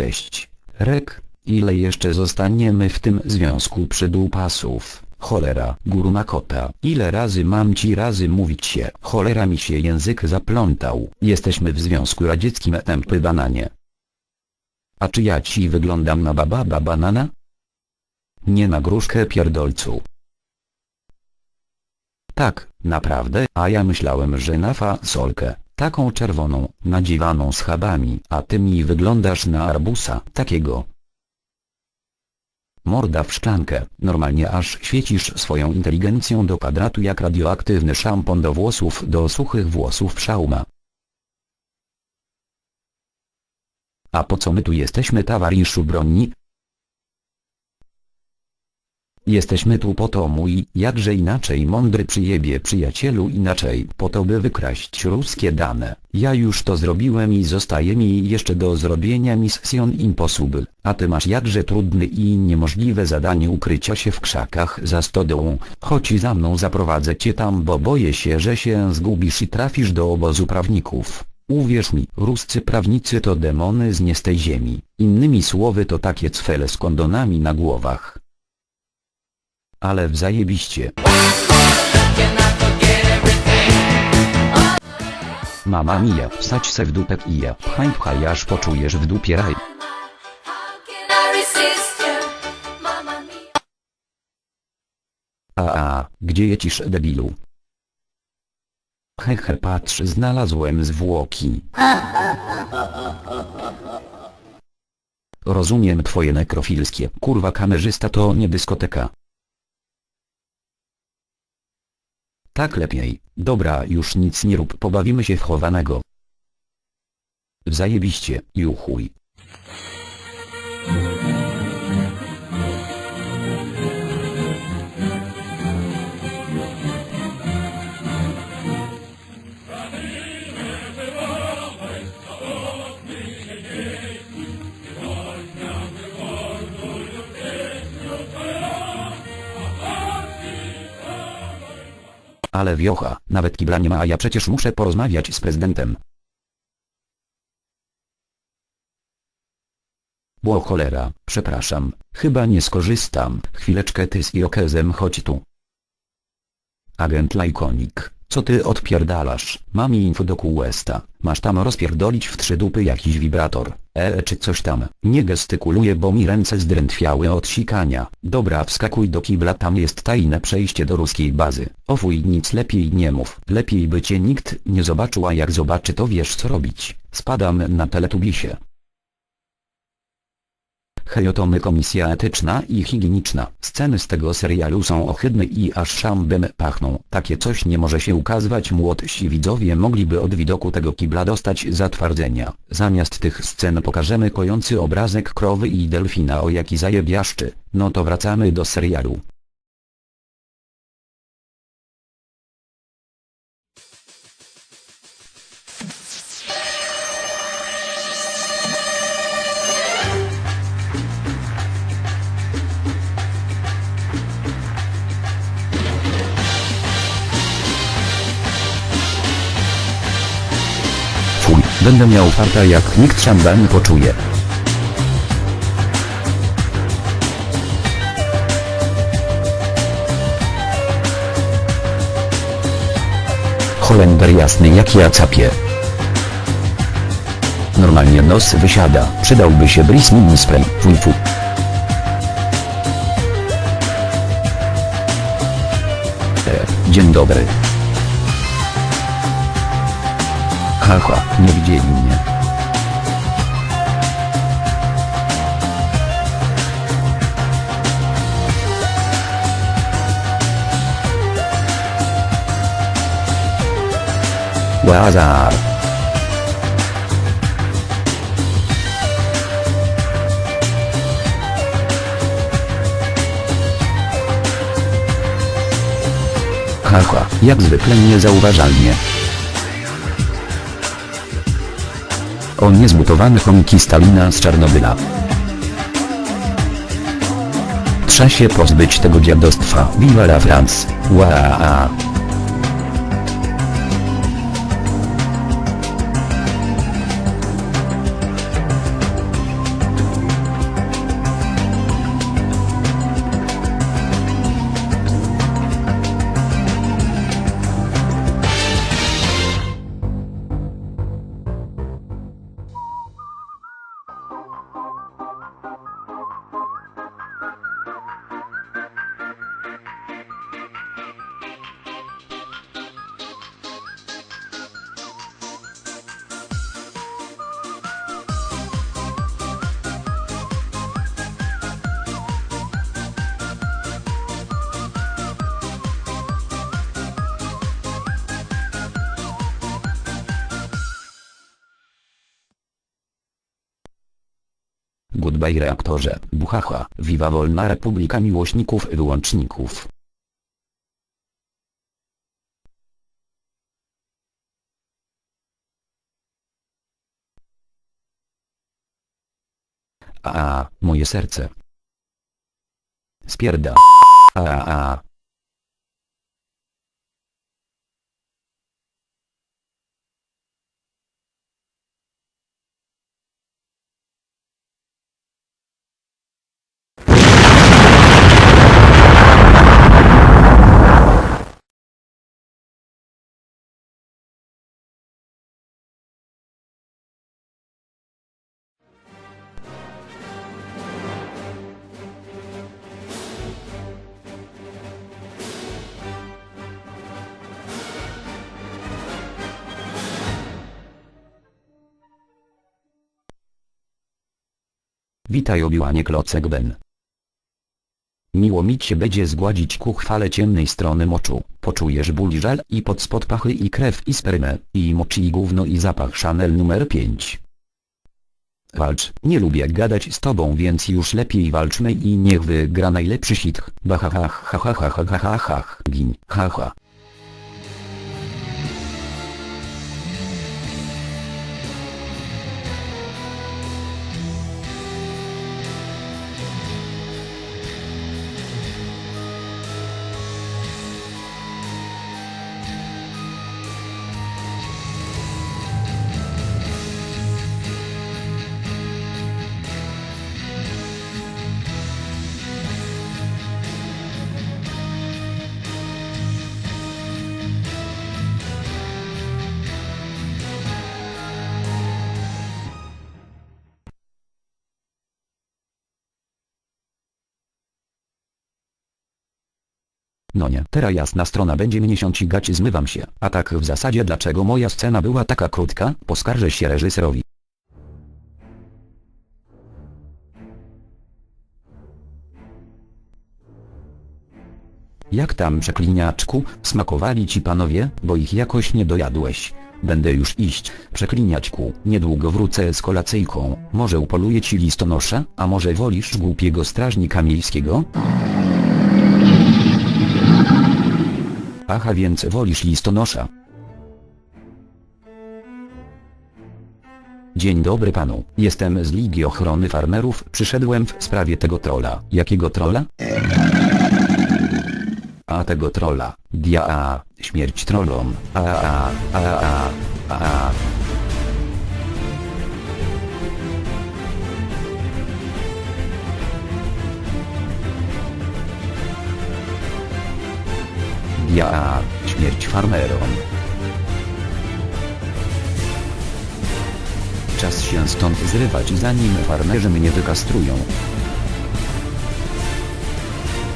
Cześć, Rek, ile jeszcze zostaniemy w tym związku przydłupasów? Cholera, guru Makota, ile razy mam ci razy mówić się? Cholera mi się język zaplątał. Jesteśmy w Związku Radzieckim tępy bananie. A czy ja ci wyglądam na bababa banana? Nie na gruszkę pierdolcu. Tak, naprawdę, a ja myślałem, że na fasolkę, taką czerwoną, nadziwaną schabami, a ty mi wyglądasz na arbusa, takiego. Morda w szklankę, normalnie aż świecisz swoją inteligencją do kwadratu jak radioaktywny szampon do włosów do suchych włosów szauma. A po co my tu jesteśmy towarzyszu broni? Jesteśmy tu po to mój, jakże inaczej mądry przyjebie przyjacielu inaczej po to by wykraść ruskie dane. Ja już to zrobiłem i zostaje mi jeszcze do zrobienia Mission Impossible, a ty masz jakże trudny i niemożliwe zadanie ukrycia się w krzakach za stodołą. Chodź za mną zaprowadzę cię tam bo boję się że się zgubisz i trafisz do obozu prawników. Uwierz mi, ruscy prawnicy to demony z nie z tej ziemi, innymi słowy to takie cfele z kondonami na głowach. Ale wzajebiście. Mama mia, wsadź se w dupę i ja, pchaj pchaj aż poczujesz w dupie raj. A a, gdzie jecisz debilu? Hehe patrz znalazłem zwłoki. Rozumiem twoje nekrofilskie, kurwa kamerzysta to nie dyskoteka. Tak lepiej, dobra już nic nie rób pobawimy się w chowanego. Zajebiście, juchuj. Ale wiocha, nawet kibla nie ma a ja przecież muszę porozmawiać z prezydentem. Bo cholera, przepraszam, chyba nie skorzystam, chwileczkę ty z Iokezem chodź tu. Agent Lajkonik, co ty odpierdalasz? Mam info do Questa, masz tam rozpierdolić w trzy dupy jakiś wibrator, e czy coś tam. Nie gestykuluję bo mi ręce zdrętwiały od sikania. Dobra wskakuj do kibla tam jest tajne przejście do ruskiej bazy. Ofuj nic lepiej nie mów, lepiej by cię nikt nie zobaczył a jak zobaczy to wiesz co robić. Spadam na teletubisie. Hejotomy Komisja Etyczna i Higieniczna. Sceny z tego serialu są ohydne i aż szambem pachną. Takie coś nie może się ukazywać młodsi widzowie mogliby od widoku tego kibla dostać zatwardzenia. Zamiast tych scen pokażemy kojący obrazek krowy i delfina o jaki zajebiaszczy. No to wracamy do serialu. Będę miał farta jak nikt szambani poczuje. Holender jasny jak ja capię. Normalnie nos wysiada, przydałby się bris mini spray, fuj fu. E, dzień dobry. Haha, nie widzieli mnie. Łazar. Haha, jak zwykle niezauważalnie. O niezbutowany chomiki Stalina z Czarnobyla. Trza się pozbyć tego dziadostwa. Viva la France. Waa. Goodbye reaktorze, buchacha, Viva Wolna Republika Miłośników Wyłączników. A, moje serce. Spierda. A, a. Witaj Obiłanie Klocek Ben. Miło mi cię będzie zgładzić ku chwale ciemnej strony moczu, poczujesz ból żal i pod spod pachy i krew i spermę, i moczy i gówno i zapach Chanel numer 5. Walcz, nie lubię gadać z tobą więc już lepiej walczmy i niech wygra najlepszy hit, bahahach ha ha ha ha ha ha ha, gin, ha ha. No nie, teraz jasna strona będzie mnie ścigać zmywam się. A tak w zasadzie dlaczego moja scena była taka krótka, poskarżę się reżyserowi. Jak tam przekliniaczku, smakowali ci panowie, bo ich jakoś nie dojadłeś. Będę już iść, przekliniaczku, niedługo wrócę z kolacyjką, może upoluję ci listonosza, a może wolisz głupiego strażnika miejskiego? Aha więc wolisz listonosza. Dzień dobry panu, jestem z Ligi Ochrony Farmerów, przyszedłem w sprawie tego trolla. Jakiego trolla? A tego trolla, dia a, śmierć trollom, a a a a a a. Ja, śmierć farmerom. Czas się stąd zrywać zanim farmerzy mnie wykastrują.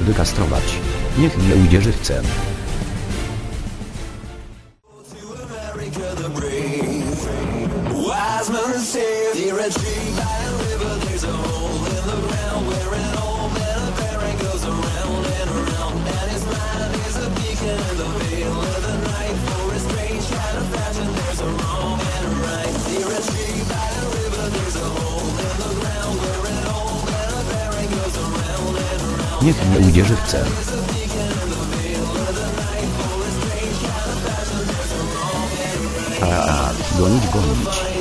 Wykastrować. Niech mnie ujdzie żywcem. Wise a tree Niech mnie ujdzie żywcem. A, a, gonić, gonić.